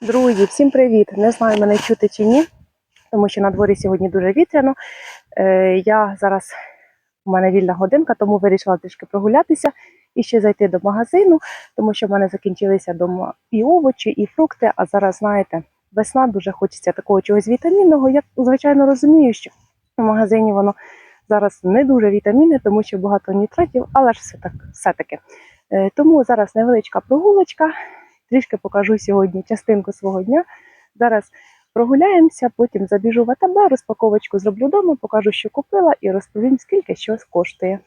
Друзі, всім привіт! Не знаю, мене чути чи ні, тому що на дворі сьогодні дуже вітряно. Е, я зараз у мене вільна годинка, тому вирішила трішки прогулятися і ще зайти до магазину, тому що в мене закінчилися вдома і овочі, і фрукти. А зараз, знаєте, весна дуже хочеться такого чогось вітамінного. Я звичайно розумію, що в магазині воно зараз не дуже вітамінне, тому що багато нітратів, але ж все так все-таки. Е, тому зараз невеличка прогулочка. Трішки покажу сьогодні частинку свого дня. Зараз прогуляємося, потім забіжу в АТБ, розпаковочку зроблю вдома, покажу, що купила, і розповім, скільки щось коштує.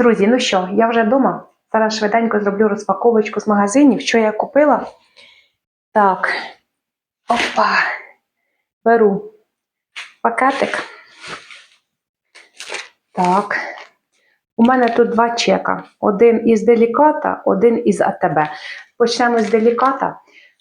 Друзі, ну що, я вже вдома. Зараз швиденько зроблю розпаковочку з магазинів, що я купила. Так, опа, беру пакетик. Так. У мене тут два чека. Один із деліката, один із АТБ. Почнемо з деліката.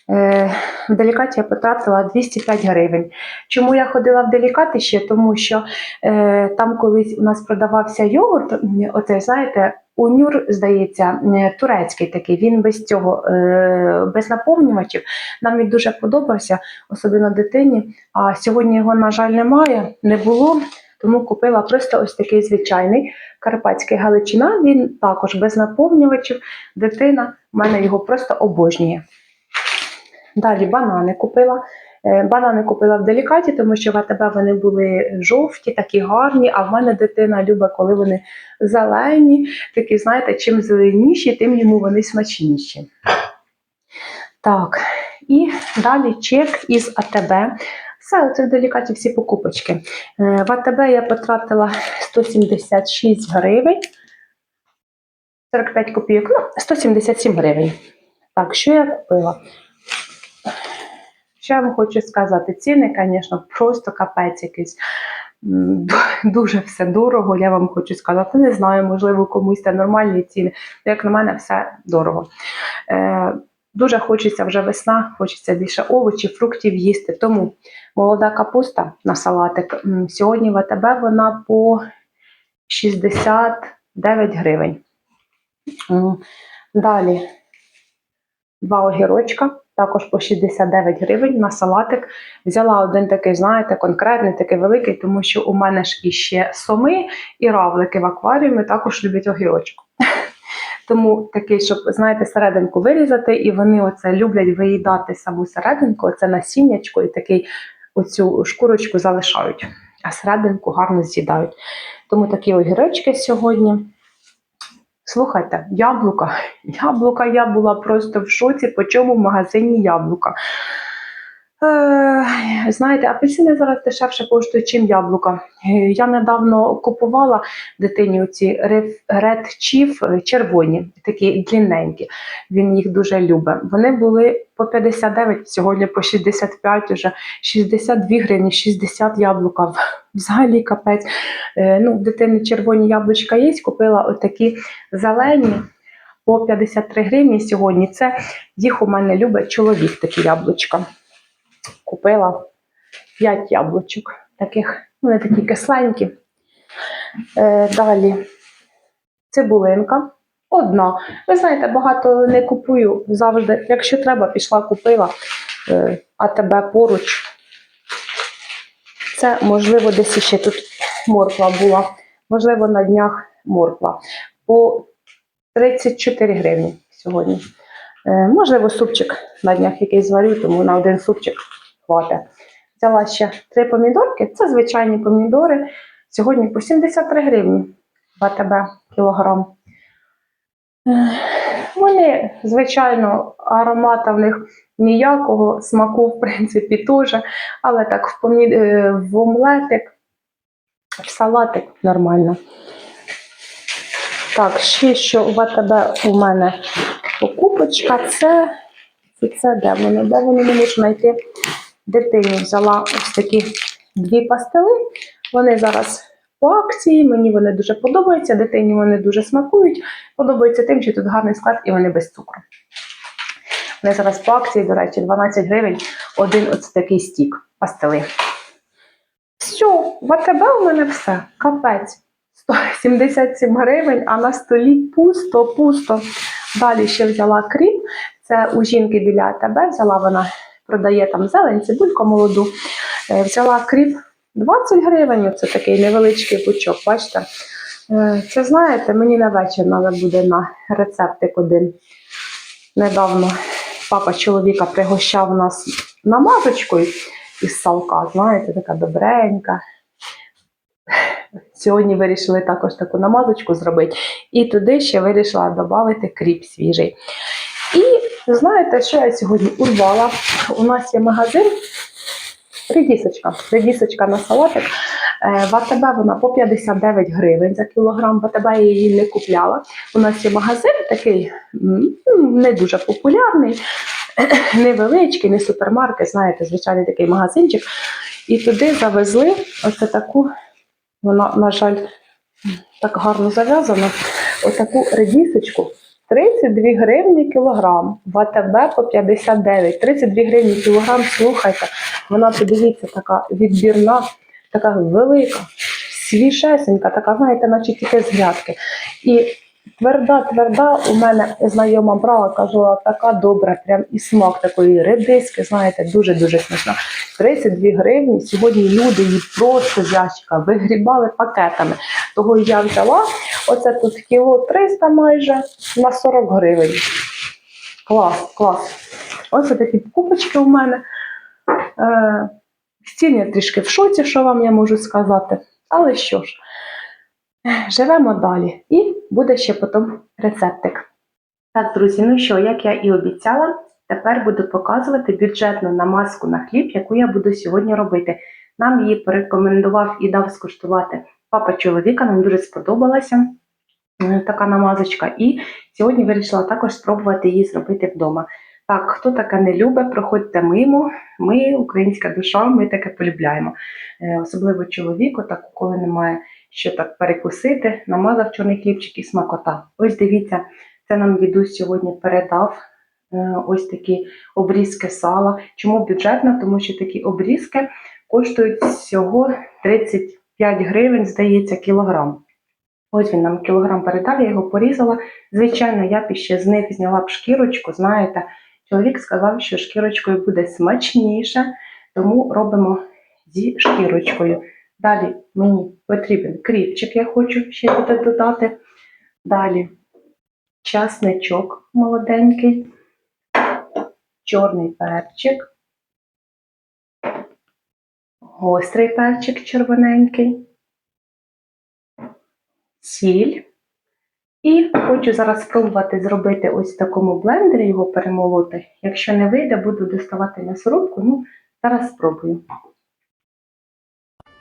Е, В делікаті я потратила 205 гривень. Чому я ходила в делікати ще? Тому що е, там колись у нас продавався йогурт, м, оце, знаєте, унюр, здається, турецький такий, він без цього, е, без наповнювачів. Нам він дуже подобався, особливо дитині. А сьогодні його, на жаль, немає, не було. Тому купила просто ось такий звичайний карпатський галичина. Він також без наповнювачів. Дитина в мене його просто обожнює. Далі банани купила. Е, Банани купила в делікаті, тому що в АТБ вони були жовті, такі гарні, а в мене дитина любить, коли вони зелені, такі, знаєте, чим зеленіші, тим йому вони смачніші. Так, і далі чек із АТБ. Все, це в делікаті всі покупочки. Е, В АТБ я потратила 176 гривень. 45 копійок, ну, 177 гривень. Так, що я купила? Що я вам хочу сказати? Ціни, звісно, просто капець якийсь. Дуже все дорого, я вам хочу сказати. Не знаю, можливо, комусь це нормальні ціни. Як на мене, все дорого. Е, дуже хочеться вже весна, хочеться більше овочів, фруктів їсти. Тому молода капуста на салатик. Сьогодні в АТБ вона по 69 гривень. Далі два огірочка, також по 69 гривень на салатик. Взяла один такий, знаєте, конкретний, такий великий, тому що у мене ж іще соми і равлики в акваріумі також люблять огірочок. Тому такий, щоб, знаєте, серединку вирізати, і вони оце люблять виїдати саму серединку, оце насіннячко і такий оцю шкурочку залишають. а серединку гарно з'їдають. Тому такі огірочки сьогодні. Слухайте, яблука. Яблука, я була просто в шоці, по чому в магазині яблука. Е, знаєте, апельсини зараз дешевше коштують, чим яблука. Е, Я недавно купувала дитині оці Red Chief е, червоні, такі длинненькі. Він їх дуже любить. Вони були по 59, сьогодні по 65 уже, 62 гривні, 60 яблука. Взагалі капець. Е, Ну, дитини червоні яблучка є, купила отакі зелені по 53 гривні сьогодні. Це їх у мене любить чоловік такі яблучка. Купила 5 яблучок, таких, вони такі кисленькі. Е, далі цибулинка. Одна. Ви знаєте, багато не купую завжди. Якщо треба, пішла купила, е, а тебе поруч. Це, можливо, десь ще тут морква була. Можливо, на днях морква. По 34 гривні сьогодні. Е, можливо, супчик на днях якийсь зварю, тому на один супчик хватить. Взяла ще три помідорки. Це звичайні помідори. Сьогодні по 73 гривні в АТБ кілограм. Вони, звичайно, аромата в них ніякого, смаку, в принципі, теж, але так в, помі... е, в омлетик, в салатик нормально. Так, ще що в АТБ у мене покупочка, це, це де воно? Де воно не можу знайти? Дитині взяла ось такі дві пастили. Вони зараз по акції, мені вони дуже подобаються, дитині вони дуже смакують. Подобається тим, що тут гарний склад і вони без цукру. Вони зараз по акції, до речі, 12 гривень один ось такий стік пастили. Все, в АТБ у мене все. Капець. 177 гривень, а на столі пусто, пусто. Далі ще взяла кріп. Це у жінки біля АТБ. Взяла вона, продає там зелень, цибульку молоду. Е, Взяла кріп 20 гривень. Це такий невеличкий пучок, бачите? Е, Це знаєте, мені на вечір треба буде на рецептик один. Недавно папа чоловіка пригощав нас намазочкою із салка, знаєте, така добренька. Сьогодні вирішили також таку намазочку зробити. І туди ще вирішила додати кріп свіжий. І знаєте, що я сьогодні урвала? У нас є магазин. Редісочка. Редісочка на салатик. Е, В АТБ вона по 59 гривень за кілограм. В АТБ я її не купляла. У нас є магазин такий не дуже популярний, невеличкий, не супермаркет, знаєте, звичайний такий магазинчик. І туди завезли оце таку, вона, на жаль, так гарно зав'язана, отаку редісочку. 32 гривні кілограм, в АТБ по 59, 32 гривні кілограм, слухайте, вона, подивіться, така відбірна, така велика, свіжесенька, така, знаєте, наче тільки з грядки. І тверда, тверда, у мене знайома брала, кажу, така добра, прям і смак такої редиски, знаєте, дуже-дуже смачна. 32 гривні. Сьогодні люди її просто з ящика вигрібали пакетами. Того я взяла. Оце тут кіло 300 майже на 40 гривень. Клас, клас. Ось такі покупочки у мене. Е, Ціни трішки в шоці, що вам я можу сказати. Але що ж, живемо далі. І буде ще потім рецептик. Так, друзі, ну що, як я і обіцяла, тепер буду показувати бюджетну намазку на хліб, яку я буду сьогодні робити. Нам її порекомендував і дав скуштувати папа чоловіка, нам дуже сподобалася е, така намазочка. І сьогодні вирішила також спробувати її зробити вдома. Так, хто таке не любить, проходьте мимо. Ми, українська душа, ми таке полюбляємо. Е, Особливо чоловіку, так коли немає що так перекусити, намазав чорний хлібчик і смакота. Ось дивіться, це нам дідусь сьогодні передав е, ось такі обрізки сала. Чому бюджетно? Тому що такі обрізки коштують всього 35 гривень, здається, кілограм. Ось він нам кілограм передав, я його порізала. Звичайно, я б ще з них зняла б шкірочку, знаєте. Чоловік сказав, що шкірочкою буде смачніше, тому робимо зі шкірочкою. Далі мені потрібен кріпчик, я хочу ще туди додати. Далі часничок молоденький, чорний перчик, гострий перчик червоненький, сіль. І хочу зараз спробувати зробити ось в такому блендері його перемолоти. Якщо не вийде, буду доставати м'ясорубку. Ну, зараз спробую.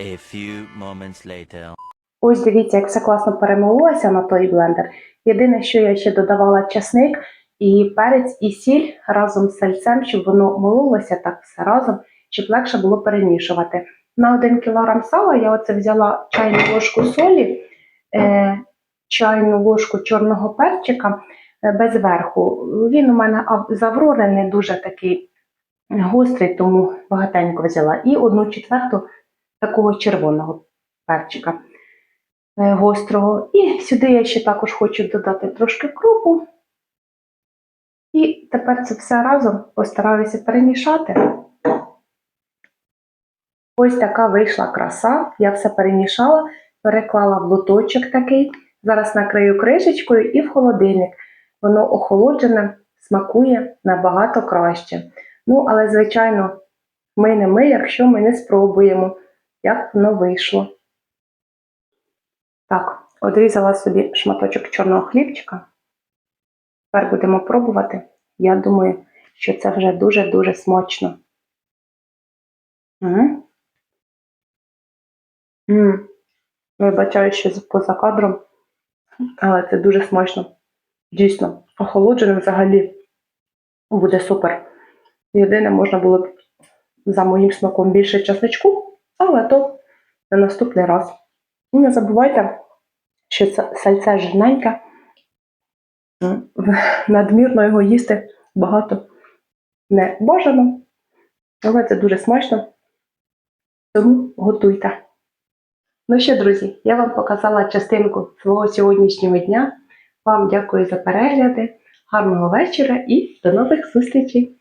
A few moments later. Ось дивіться, як все класно перемололося на той блендер. Єдине, що я ще додавала часник і перець, і сіль разом з сальцем, щоб воно мололося так все разом, щоб легше було перемішувати. На 1 кг сала я оце взяла чайну ложку солі, е, чайну ложку чорного перчика е, без верху. Він у мене з Аврори не дуже такий гострий, тому багатенько взяла. І одну четверту такого червоного перчика е, гострого. І сюди я ще також хочу додати трошки крупу. І тепер це все разом постараюся перемішати. Ось така вийшла краса. Я все перемішала, переклала в лоточок такий. Зараз накрию кришечкою і в холодильник. Воно охолоджене, смакує набагато краще. Ну, але, звичайно, ми не ми, якщо ми не спробуємо, як воно вийшло. Так, одрізала собі шматочок чорного хлібчика. Тепер будемо пробувати. Я думаю, що це вже дуже-дуже смачно. М. М. Вибачаю, що поза кадром, але це дуже смачно. Дійсно, охолоджене взагалі буде супер. Єдине, можна було б за моїм смаком більше часничку, але то на наступний раз. І не забувайте, що сальце жирненьке. Надмірно його їсти багато не бажано, але це дуже смачно. Тому готуйте. Ну що, друзі, я вам показала частинку свого сьогоднішнього дня. Вам дякую за перегляди, гарного вечора і до нових зустрічей!